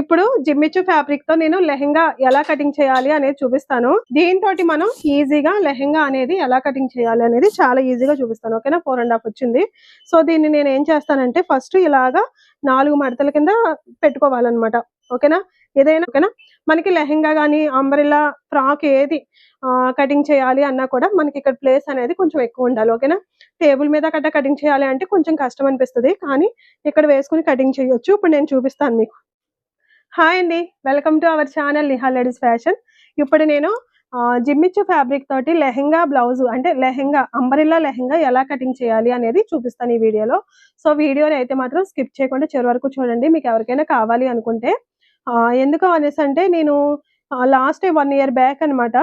ఇప్పుడు జిమ్మిచ్చు ఫ్యాబ్రిక్తో నేను లెహెంగా ఎలా కటింగ్ చేయాలి అనేది చూపిస్తాను. దీంతో మనం ఈజీగా లెహెంగా అనేది ఎలా కటింగ్ చేయాలి అనేది చాలా ఈజీగా చూపిస్తాను. ఓకేనా? ఫోర్ అండ్ హాఫ్ వచ్చింది. సో దీన్ని నేను ఏం చేస్తానంటే ఫస్ట్ ఇలాగా నాలుగు మడతల కింద పెట్టుకోవాలన్నమాట. ఓకేనా? ఏదైనా ఓకేనా? మనకి లెహెంగా కానీ అంబ్రెల్లా ఫ్రాక్ ఏది కటింగ్ చేయాలి అన్నా కూడా మనకి ఇక్కడ ప్లేస్ అనేది కొంచెం ఎక్కువ ఉండాలి. ఓకేనా? టేబుల్ మీద కట్ట కటింగ్ చేయాలి అంటే కొంచెం కష్టం అనిపిస్తుంది. కానీ ఇక్కడ వేసుకుని కటింగ్ చేయొచ్చు. ఇప్పుడు నేను చూపిస్తాను మీకు. హాయ్ అండి welcome to our channel Niha ladies fashion ఇప్పుడు నేను జిమ్మిచ్చు ఫ్యాబ్రిక్ తోటి లెహెంగా బ్లౌజ్ అంటే లెహెంగా అంబరిల్లా లెహెంగా ఎలా కటింగ్ చేయాలి అనేది చూపిస్తాను ఈ వీడియోలో. సో వీడియోని అయితే మాత్రం స్కిప్ చేయకుండా చివరి వరకు చూడండి మీకు ఎవరికైనా కావాలి అనుకుంటే. ఎందుకు అనేసి అంటే నేను లాస్ట్ వన్ ఇయర్ బ్యాక్ అనమాట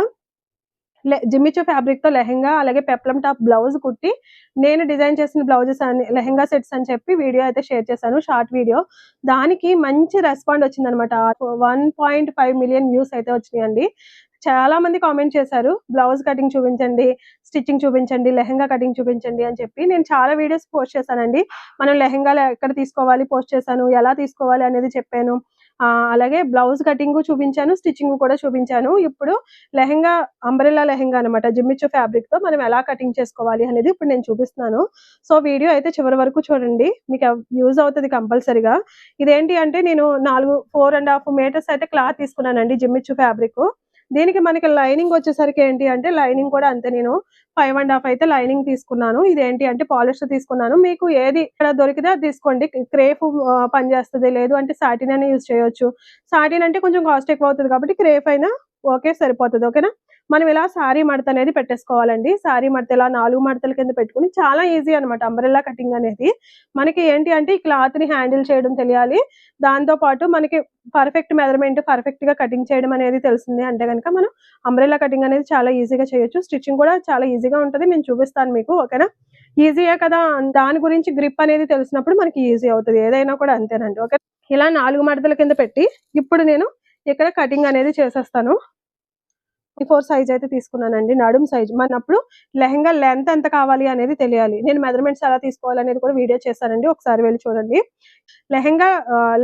జిమ్మిచ్చు ఫ్యాబ్రిక్తో లెహెంగా అలాగే పెప్లం టాప్ బ్లౌజ్ కుట్టి నేను డిజైన్ చేసిన బ్లౌజెస్ అని లెహెంగా సెట్స్ అని చెప్పి వీడియో అయితే షేర్ చేశాను షార్ట్ వీడియో. దానికి మంచి రెస్పాండ్ వచ్చింది అనమాట one point five million views అయితే వచ్చినాయండి. చాలా మంది కామెంట్ చేశారు బ్లౌజ్ కటింగ్ చూపించండి స్టిచ్చింగ్ చూపించండి లెహెంగా కటింగ్ చూపించండి అని చెప్పి. నేను చాలా వీడియోస్ పోస్ట్ చేశానండి. మనం లెహెంగా ఎక్కడ తీసుకోవాలి పోస్ట్ చేశాను ఎలా తీసుకోవాలి అనేది చెప్పాను. అలాగే బ్లౌజ్ కటింగ్ చూపించాను స్టిచ్చింగ్ కూడా చూపించాను. ఇప్పుడు లెహెంగా అంబ్రెల్లా లెహెంగా అనమాట జిమ్మిచ్చు ఫ్యాబ్రిక్తో మనం ఎలా కటింగ్ చేసుకోవాలి అనేది ఇప్పుడు నేను చూపిస్తున్నాను. సో వీడియో అయితే చివరి వరకు చూడండి. మీకు యూజ్ అవుతుంది కంపల్సరీగా. ఇదేంటి అంటే నేను నాలుగు ఫోర్ అండ్ హాఫ్ మీటర్స్ అయితే క్లాత్ తీసుకున్నానండి జిమ్మిచ్చు ఫ్యాబ్రిక్ దీనికి మనకి లైనింగ్ వచ్చేసరికి ఏంటి అంటే లైనింగ్ కూడా అంతే. నేను ఫైవ్ అండ్ హాఫ్ అయితే లైనింగ్ తీసుకున్నాను. ఇది ఏంటి అంటే పాలిస్టర్ తీసుకున్నాను. మీకు ఏది ఇక్కడ దొరికితే అది తీసుకోండి. క్రేఫ్ పనిచేస్తుంది లేదు అంటే సాటిన్ అని యూజ్ చేయొచ్చు. సాటిన్ అంటే కొంచెం కాస్ట్ ఎక్కువ అవుతుంది కాబట్టి క్రేఫ్ అయినా ఓకే సరిపోతుంది. ఓకేనా? మనం ఇలా సారీ మడత అనేది పెట్టేసుకోవాలండి. సారీ మడత ఇలా నాలుగు మడతల కింద పెట్టుకుని చాలా ఈజీ అనమాట అంబ్రెల్లా కటింగ్ అనేది. మనకి ఏంటి అంటే ఈ క్లాత్ని హ్యాండిల్ చేయడం తెలియాలి. దాంతో పాటు మనకి పర్ఫెక్ట్ మెజర్మెంట్ పర్ఫెక్ట్గా కటింగ్ చేయడం అనేది తెలిసింది అంటే కనుక మనం అంబ్రెల్లా కటింగ్ అనేది చాలా ఈజీగా చేయొచ్చు. స్టిచ్చింగ్ కూడా చాలా ఈజీగా ఉంటుంది. నేను చూపిస్తాను మీకు ఓకేనా? ఈజీయే కదా. దాని గురించి గ్రిప్ అనేది తెలిసినప్పుడు మనకి ఈజీ అవుతుంది. ఏదైనా కూడా అంతేనండి ఓకే ఇలా నాలుగు మడతల కింద పెట్టి ఇప్పుడు నేను ఇక్కడ కటింగ్ అనేది చేసేస్తాను. ఫోర్ సైజ్ అయితే తీసుకున్నానండి. నడుం సైజ్. మనప్పుడు లెహంగా లెంత్ ఎంత కావాలి అనేది తెలియాలి. నేను మెజర్మెంట్స్ ఎలా తీసుకోవాలి అనేది కూడా వీడియో చేశానండి ఒకసారి వెళ్ళి చూడండి. లెహంగా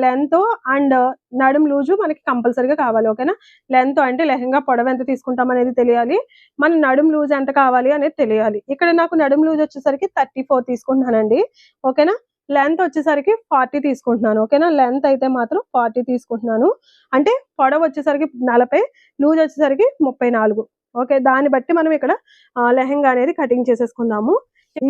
లెంత్ అండ్ నడుం లూజు మనకి కంపల్సరీగా కావాలి. ఓకేనా? లెంత్ అంటే లెహంగా పొడవు ఎంత తీసుకుంటాం అనేది తెలియాలి. మన నడుం లూజ్ ఎంత కావాలి అనేది తెలియాలి. ఇక్కడ నాకు నడుం లూజ్ వచ్చేసరికి థర్టీ ఫోర్ తీసుకుంటున్నానండి. ఓకేనా? లెంత్ వచ్చేసరికి ఫార్టీ తీసుకుంటున్నాను ఓకేనా? లెంత్ అయితే మాత్రం ఫార్టీ తీసుకుంటున్నాను. అంటే పొడవు వచ్చేసరికి నలభై లూజ్ వచ్చేసరికి ముప్పై నాలుగు ఓకే? దాన్ని బట్టి మనం ఇక్కడ లెహెంగా లెహంగా అనేది కటింగ్ చేసేసుకుందాము.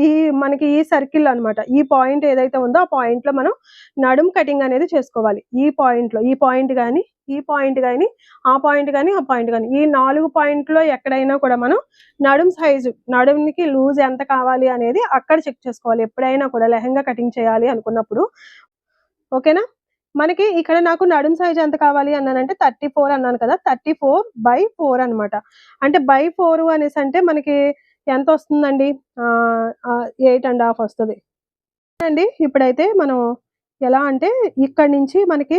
ఈ మనకి ఈ సర్కిల్ అన్నమాట. ఈ పాయింట్ ఏదైతే ఉందో ఆ పాయింట్లో మనం నడుం కటింగ్ అనేది చేసుకోవాలి. ఈ పాయింట్లో ఈ పాయింట్ కానీ ఈ పాయింట్ కానీ ఆ పాయింట్ కానీ ఆ పాయింట్ కానీ ఈ నాలుగు పాయింట్లో ఎక్కడైనా కూడా మనం నడుం సైజు నడుముకి లూజ్ ఎంత కావాలి అనేది అక్కడ చెక్ చేసుకోవాలి. ఎప్పుడైనా కూడా లెహంగా కటింగ్ చేయాలి అనుకున్నప్పుడు. ఓకేనా? మనకి ఇక్కడ నాకు నడుం సైజ్ ఎంత కావాలి అన్నానంటే థర్టీ ఫోర్ అన్నాను కదా. థర్టీ ఫోర్ బై ఫోర్ అనమాట అంటే బై ఫోర్ అనేసి అంటే మనకి ఎంత వస్తుందండి ఎయిట్ అండ్ హాఫ్ వస్తుంది. అండి ఇప్పుడైతే మనం ఎలా అంటే ఇక్కడ నుంచి మనకి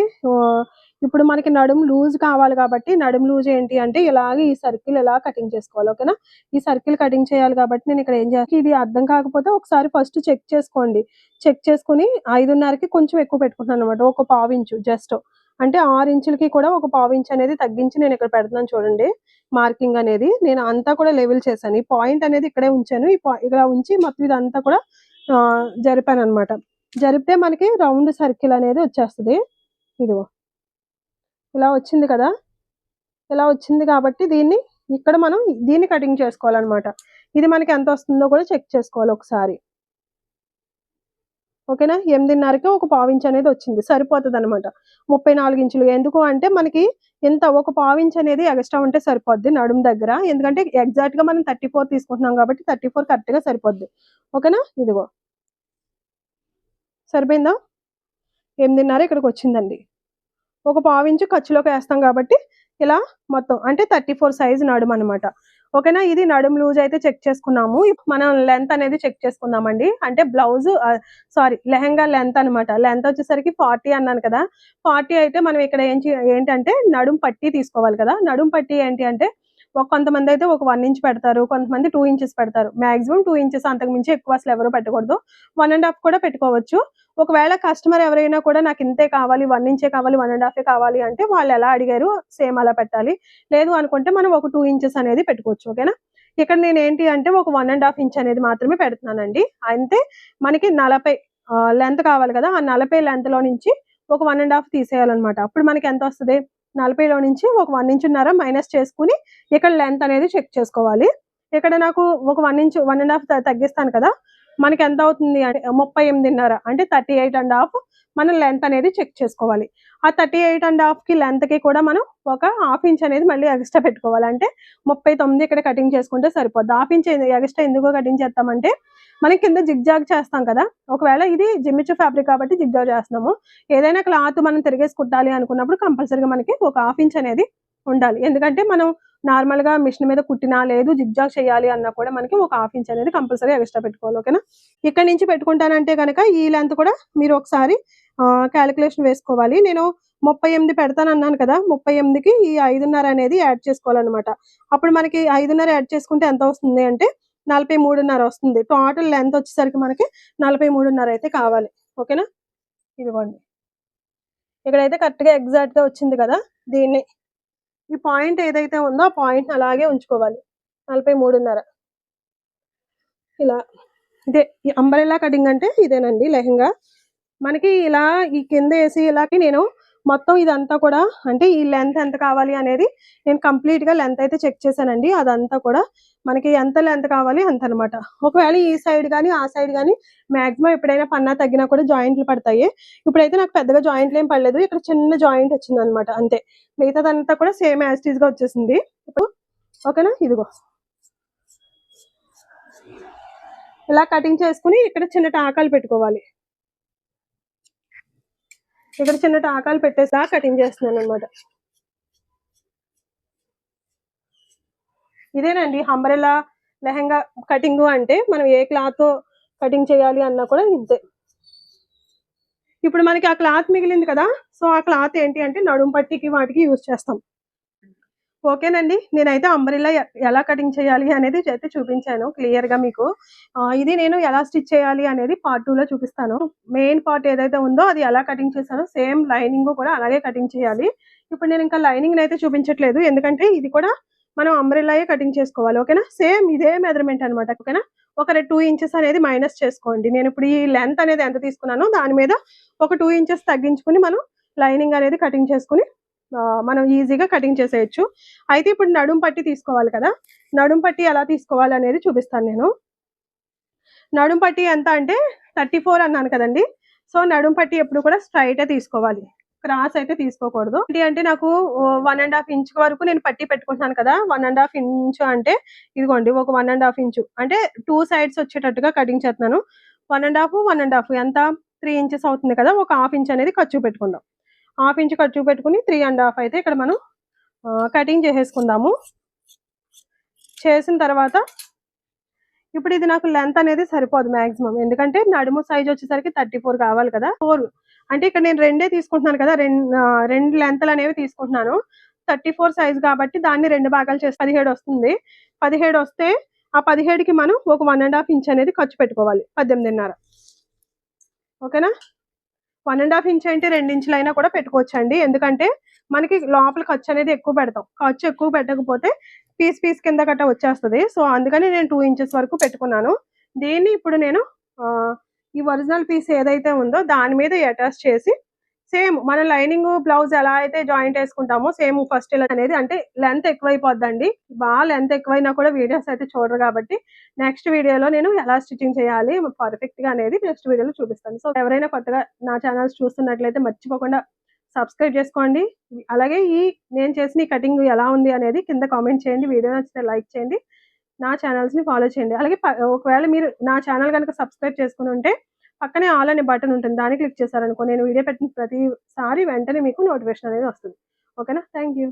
ఇప్పుడు మనకి నడుము లూజ్ కావాలి కాబట్టి నడుం లూజ్ ఏంటి అంటే ఇలాగే ఈ సర్కిల్ ఇలా కటింగ్ చేసుకోవాలి ఓకేనా? ఈ సర్కిల్ కటింగ్ చేయాలి కాబట్టి నేను ఇక్కడ ఏం చేయాలి ఇది అర్థం కాకపోతే ఒకసారి ఫస్ట్ చెక్ చేసుకోండి. చెక్ చేసుకుని ఐదున్నరకి కొంచెం ఎక్కువ పెట్టుకుంటున్నాను అనమాట ఒక పావు ఇంచు జస్ట్. అంటే ఆరు ఇంచులకి కూడా ఒక పావు ఇంచ్ అనేది తగ్గించి నేను ఇక్కడ పెడుతున్నాను చూడండి. మార్కింగ్ అనేది నేను అంతా కూడా లెవెల్ చేశాను. ఈ పాయింట్ అనేది ఇక్కడే ఉంచాను. ఈ ఇలా ఇక్కడ ఉంచి మొత్తం ఇదంతా కూడా జరిపాను అనమాట జరిపితే మనకి రౌండ్ సర్కిల్ అనేది వచ్చేస్తుంది. ఇదిగో. ఇలా వచ్చింది కదా? ఇలా వచ్చింది కాబట్టి దీన్ని ఇక్కడ మనం దీన్ని కటింగ్ చేసుకోవాలన్నమాట. ఇది మనకి ఎంత వస్తుందో కూడా చెక్ చేసుకోవాలి ఒకసారి. ఓకేనా? ఎనిమిదిన్నరకి ఒక పావించ్ అనేది వచ్చింది. సరిపోతుంది అనమాట ముప్పై నాలుగు ఇంచులు. ఎందుకు అంటే మనకి ఎంత ఒక పావించ్ అనేది ఎక్స్ట్రా ఉంటే సరిపోద్ది నడుము దగ్గర. ఎందుకంటే ఎగ్జాక్ట్గా మనం థర్టీ ఫోర్ తీసుకుంటున్నాం కాబట్టి థర్టీ ఫోర్ కరెక్ట్గా సరిపోద్ది. ఓకేనా? ఇదిగో. సరిపోయిందా? ఎనిమిదిన్నర ఇక్కడికి వచ్చిందండి. ఒక పావించు ఖర్చులోకి వేస్తాం కాబట్టి ఇలా మొత్తం. అంటే థర్టీ ఫోర్ సైజ్ నడుము అనమాట ఓకేనా? ఇది నడుము లూజ్ అయితే చెక్ చేసుకున్నాము. ఇప్పుడు మనం లెంత్ అనేది చెక్ చేసుకుందామండి. అంటే బ్లౌజ్ సారీ లెహంగా లెంత్ అన్నమాట. లెంత్ వచ్చేసరికి ఫార్టీ అన్నాను కదా. ఫార్టీ అయితే మనం ఇక్కడ ఏం ఏంటంటే నడుం పట్టి తీసుకోవాలి కదా. నడుం పట్టి ఏంటి అంటే ఒక కొంతమంది అయితే ఒక వన్ ఇంచ్ పెడతారు కొంతమంది టూ ఇంచెస్ పెడతారు. మాక్సిమం టూ ఇంచెస్ అంతకు మించి ఎక్కువ అసలు ఎవరు పెట్టకూడదు. వన్ అండ్ హాఫ్ కూడా పెట్టుకోవచ్చు. ఒకవేళ కస్టమర్ ఎవరైనా కూడా నాకు ఇంతే కావాలి వన్ ఇంచే కావాలి వన్ అండ్ హాఫ్ కావాలి అంటే వాళ్ళు ఎలా అడిగారు సేమ్ అలా పెట్టాలి. లేదు అనుకుంటే మనం ఒక టూ ఇంచెస్ అనేది పెట్టుకోవచ్చు ఓకేనా ఇక్కడ నేను ఏంటి అంటే ఒక వన్ అండ్ హాఫ్ ఇంచ్ అనేది మాత్రమే పెడుతున్నానండి. అంతే మనకి నలభై లెంత్ కావాలి కదా ఆ నలభై లెంత్లో నుంచి ఒక వన్ అండ్ హాఫ్ తీసేయాలన్నమాట. అప్పుడు మనకి ఎంత వస్తుంది? నలభైలో నుంచి ఒక వన్ ఇంచున్నర మైనస్ చేసుకుని ఇక్కడ లెంత్ అనేది చెక్ చేసుకోవాలి. ఇక్కడ నాకు ఒక one inch one and half తగ్గిస్తాను కదా. మనకి ఎంత అవుతుంది అంటే ముప్పై ఎనిమిదిన్నర అంటే థర్టీ ఎయిట్ అండ్ హాఫ్ మనం లెంత్ అనేది చెక్ చేసుకోవాలి. ఆ థర్టీ ఎయిట్ అండ్ హాఫ్కి లెంత్కి కూడా మనం ఒక హాఫ్ ఇంచ్ అనేది మళ్ళీ ఎక్స్ట్రా పెట్టుకోవాలి. అంటే ముప్పై తొమ్మిది ఇక్కడ కటింగ్ చేసుకుంటే సరిపోద్ది. హాఫ్ ఇంచ్ ఎక్స్ట్రా ఎందుకు కటింగ్ చేస్తామంటే మనకి కింద జిగ్జాగ్ చేస్తాం కదా. ఒకవేళ ఇది జిమ్మిచ్చు ఫ్యాబ్రిక్ కాబట్టి జిగ్జాగ్ చేస్తున్నాము. ఏదైనా క్లాత్ మనం తిరిగేసి కుట్టాలి అనుకున్నప్పుడు కంపల్సరీగా మనకి ఒక హాఫ్ ఇంచ్ అనేది ఉండాలి. ఎందుకంటే మనం నార్మల్గా మిషన్ మీద కుట్టినా లేదు జిగ్జాగ్ చేయాలి అన్నా కూడా మనకి ఒక హాఫ్ ఇంచ్ అనేది కంపల్సరీ ఎక్స్ట్రా పెట్టుకోవాలి ఓకేనా? ఇక్కడ నుంచి పెట్టుకుంటానంటే కనుక ఈ లెంత్ కూడా మీరు ఒకసారి క్యాలిక్యులేషన్ వేసుకోవాలి. నేను ముప్పై ఎనిమిది పెడతాను అన్నాను కదా ముప్పై ఎనిమిదికి ఈ ఐదున్నర అనేది యాడ్ చేసుకోవాలన్నమాట. అప్పుడు మనకి ఐదున్నర యాడ్ చేసుకుంటే ఎంత వస్తుంది అంటే నలభై మూడున్నర వస్తుంది. టోటల్ లెంత్ వచ్చేసరికి మనకి నలభై మూడున్నర అయితే కావాలి ఓకేనా? ఇదిగోండి. ఇక్కడైతే కరెక్ట్గా ఎగ్జాక్ట్గా వచ్చింది కదా దీన్ని ఈ పాయింట్ ఏదైతే ఉందో ఆ పాయింట్ అలాగే ఉంచుకోవాలి. నలభై మూడున్నర. ఇలా. ఇదే ఈ అంబరెలా కటింగ్ అంటే ఇదేనండి లెహంగా. మనకి ఇలా ఈ కింద వేసి ఇలాకి నేను మొత్తం ఇదంతా కూడా అంటే ఈ లెంత్ ఎంత కావాలి అనేది నేను కంప్లీట్గా లెంత్ అయితే చెక్ చేశానండి. అదంతా కూడా మనకి ఎంత లెంత్ కావాలి అంత అనమాట ఒకవేళ ఈ సైడ్ కానీ ఆ సైడ్ కానీ మాక్సిమం ఎప్పుడైనా పన్నా తగ్గినా కూడా జాయింట్లు పడతాయి. ఇప్పుడైతే నాకు పెద్దగా జాయింట్లు ఏం పడలేదు. ఇక్కడ చిన్న జాయింట్ వచ్చింది అనమాట అంతే. మిగతాదంతా కూడా సేమ్ యాస్టీస్గా వచ్చేసింది. ఇప్పుడు ఓకేనా? ఇదిగో. ఇలా కటింగ్ చేసుకుని ఇక్కడ చిన్న టాకాలు పెట్టుకోవాలి. ఇక్కడ చిన్న టాకాలు పెట్టేసా కటింగ్ చేస్తున్నాను అనమాట ఇదేనండి హంబరెలా లెహంగా కటింగ్ అంటే మనం ఏ క్లాత్ కటింగ్ చేయాలి అన్నా కూడా ఇంతే ఇప్పుడు మనకి ఆ క్లాత్ మిగిలింది కదా సో ఆ క్లాత్ ఏంటి అంటే నడుం పట్టికి వాటికి యూజ్ చేస్తాం. ఓకేనండి. నేనైతే అంబరిలా ఎలా కటింగ్ చేయాలి అనేది అయితే చూపించాను క్లియర్గా మీకు ఇది నేను ఎలా స్టిచ్ చేయాలి అనేది పార్ట్లో చూపిస్తాను. మెయిన్ పార్ట్ ఏదైతే ఉందో అది ఎలా కటింగ్ చేశానో సేమ్ లైనింగ్ కూడా అలాగే కటింగ్ చేయాలి. ఇప్పుడు నేను ఇంకా లైనింగ్ అయితే చూపించట్లేదు. ఎందుకంటే ఇది కూడా మనం అంబ్రెల్లాయే కటింగ్ చేసుకోవాలి. ఓకేనా? సేమ్ ఇదే మెజర్మెంట్ అనమాట ఓకేనా? ఒక టూ ఇంచెస్ అనేది మైనస్ చేసుకోండి. నేను ఇప్పుడు ఈ లెంత్ అనేది ఎంత తీసుకున్నానో దాని మీద ఒక టూ ఇంచెస్ తగ్గించుకుని మనం లైనింగ్ అనేది కటింగ్ చేసుకుని మనం ఈజీగా కటింగ్ చేసేయచ్చు. అయితే ఇప్పుడు నడుం పట్టి తీసుకోవాలి కదా. నడుం పట్టి ఎలా తీసుకోవాలి అనేది చూపిస్తాను నేను. నడుం పట్టి ఎంత అంటే థర్టీ ఫోర్ అన్నాను కదండి. సో నడుం పట్టి ఎప్పుడు కూడా స్ట్రైట్ తీసుకోవాలి. క్రాస్ అయితే తీసుకోకూడదు. ఇది అంటే నాకు వన్ అండ్ హాఫ్ ఇంచ్ వరకు నేను పట్టి పెట్టుకుంటున్నాను కదా. వన్ అండ్ హాఫ్ ఇంచ్ అంటే ఇదిగోండి ఒక వన్ అండ్ హాఫ్ ఇంచు అంటే టూ సైడ్స్ వచ్చేటట్టుగా కటింగ్ చేస్తున్నాను. One and half one and half ఎంత? త్రీ ఇంచెస్ అవుతుంది కదా. ఒక హాఫ్ ఇంచ్ అనేది ఖర్చు పెట్టుకుందాం. హాఫ్ ఇంచ్ ఖర్చు పెట్టుకుని త్రీ అండ్ హాఫ్ అయితే ఇక్కడ మనం కటింగ్ చేసేసుకుందాము. చేసిన తర్వాత ఇప్పుడు ఇది నాకు లెంత్ అనేది సరిపోదు మాక్సిమం ఎందుకంటే నడుము సైజ్ వచ్చేసరికి థర్టీ ఫోర్ కావాలి కదా. ఫోర్ అంటే ఇక్కడ నేను రెండే తీసుకుంటున్నాను కదా రెండు రెండు లెంత్లు అనేవి తీసుకుంటున్నాను. థర్టీ ఫోర్ సైజ్ కాబట్టి దాన్ని రెండు భాగాలు చేసి పదిహేడు వస్తుంది. పదిహేడు వస్తే ఆ పదిహేడుకి మనం ఒక వన్ అండ్ హాఫ్ ఇంచ్ అనేది ఖర్చు పెట్టుకోవాలి పద్దెనిమిదిన్నర. ఓకేనా? వన్ అండ్ హాఫ్ ఇంచ్ అంటే రెండు ఇంచులు అయినా కూడా పెట్టుకోవచ్చండి. ఎందుకంటే మనకి లోపల ఖర్చు అనేది ఎక్కువ పెడతాం. ఖర్చు ఎక్కువ పెట్టకపోతే పీస్ పీస్ కింద గట్ట వచ్చేస్తుంది. సో అందుకని నేను టూ ఇంచెస్ వరకు పెట్టుకున్నాను. దీన్ని ఇప్పుడు నేను ఆ, ఈ ఒరిజినల్ పీస్ ఏదైతే ఉందో దాని మీద అటాచ్ చేసి సేమ్ మన లైనింగ్ బ్లౌజ్ ఎలా అయితే జాయింట్ వేసుకుంటామో సేమ్ ఫస్ట్ ఇలా అనేది అంటే లెంత్ ఎక్కువైపోద్దండి. బాగా లెంత్ ఎక్కువైనా కూడా వీడియోస్ అయితే చూడరు కాబట్టి నెక్స్ట్ వీడియోలో నేను ఎలా స్టిచ్చింగ్ చేయాలి పర్ఫెక్ట్గా అనేది నెక్స్ట్ వీడియోలో చూపిస్తాను. సో ఎవరైనా కొత్తగా నా ఛానల్స్ చూస్తున్నట్లయితే మర్చిపోకుండా సబ్స్క్రైబ్ చేసుకోండి. అలాగే ఈ నేను చేసిన ఈ కటింగ్ ఎలా ఉంది అనేది కింద కామెంట్ చేయండి. వీడియో నచ్చితే లైక్ చేయండి. నా ఛానల్స్ని ఫాలో చేయండి. అలాగే ఒకవేళ మీరు నా ఛానల్ కనుక సబ్స్క్రైబ్ చేసుకుని ఉంటే పక్కనే ఆల్ అనే బటన్ ఉంటుంది దాన్ని క్లిక్ చేశారనుకో నేను వీడియో పెట్టిన ప్రతిసారి వెంటనే మీకు నోటిఫికేషన్ అనేది వస్తుంది. ఓకేనా? Thank you